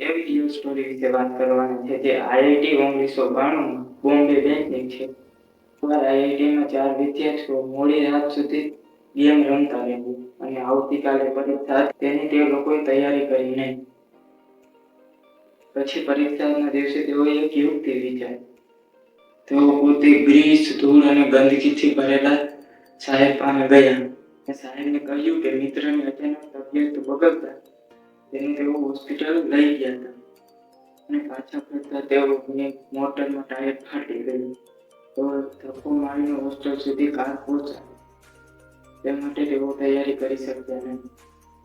એવી real story વિશે વાત કરવાની છે? જે આઈઆઈટી ઓગણીસો બાણુંમાં બોમ્બે બેંકની છે. આઈઆઈટીમાં ચાર વિદ્યાર્થીઓ મોડી રાત સુધી ગેમ રમતા રહેવું અને આવતીકાલે પરીક્ષા તેની તે લોકોએ તૈયારી કરી નહીં. પછી પરીક્ષાના દિવસે તેઓએ એક યુક્તિ વિચારી. તેઓ પોતે ગ્રીસ, ધૂળ અને ગંદકીથી ભરેલા સાહેબ પાસે ગયા. સાહેબને કહ્યું કે મિત્રની અચાનક તબિયત બગડતા તેને તેઓ હોસ્પિટલ લઈ ગયા હતા. અને પાછા ફરતા તેઓની મોટરમાં ટાયર ફાટી ગયું. તો ધક્કો મારીને હોસ્ટેલ સુધી કાર પહોંચાડી તે માટે તેઓ તૈયારી કરી શક્યા નહીં.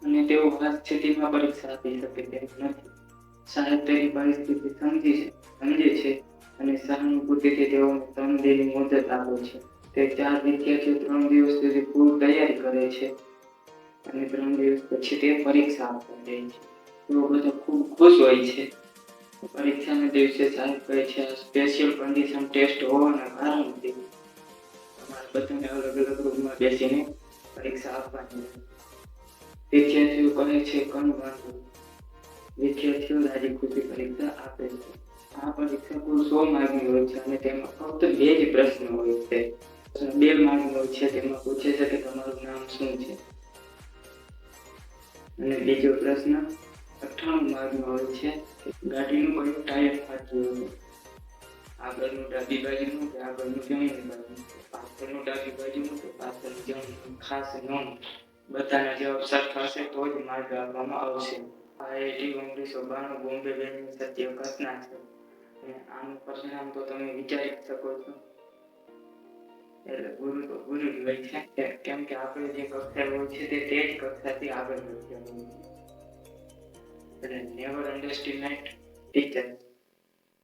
અને તેઓ આ સ્થિતિમાં પરીક્ષા આપી શકે તેમ નથી. સાહેબ તેની પરિસ્થિતિ સમજી છે, સમજે છે અને સહાનુભૂતિથી તેઓને ત્રણ દિનની મુદત આપે છે. તે ચાર વિદ્યાર્થીઓ ત્રણ દિવસ સુધી પૂર્વ તૈયારી કરે છે. અને ત્રણ દિવસ પછી તે પરીક્ષા આપવા જાય છે. તેઓ બધા ખૂબ ખુશ હોય છે. પરીક્ષાના દિવસે સાહેબ કહે છે સ્પેશિયલ કન્ડિશન ટેસ્ટ હોવાના કારણથી તમારે બધાને અલગ અલગ રૂમમાં બેસીને પરીક્ષા આપવાની વિદ્યાર્થીઓ કહે છે કણ વાંધો વિદ્યાર્થીઓ રાજી ખુશી પરીક્ષા આપે છે. આ પરીક્ષા કુલ સો માર્કની હોય છે અને તેમાં ફક્ત બે જ પ્રશ્ન હોય છે. બે માર્કની હોય છે, તેમાં પૂછે છે કે તમારું નામ શું છે? અને બીજો પ્રશ્ન અઠ્ઠાણું માર્કનો હોય છે ગાડીનું કયું ટાયર ફાટ્યું હતું આગળનું ડાબી બાજુનું કે આગળનું જમણી બાજુ પાછળનું ડાબી બાજુનું કે પાછળનું જમણી ખાસ નોંધ, બધાના જવાબ સરખા હશે તો જ માર્ગ આપવામાં આવશે. આઈઆઈટી ઓગણીસો બાણું બોમ્બે બેની સત્ય ઘટના છે. અને આનું પરિણામ તો તમે વિચારી શકો છો. એટલે ગુરુ તો ગુરુ જ હોય છે કેમ કે આપણે જે કક્ષા હોય છે તે તે જ કક્ષાથી આગળ હોય એટલે નેવર અંડરસ્ટિમેટ ટીચર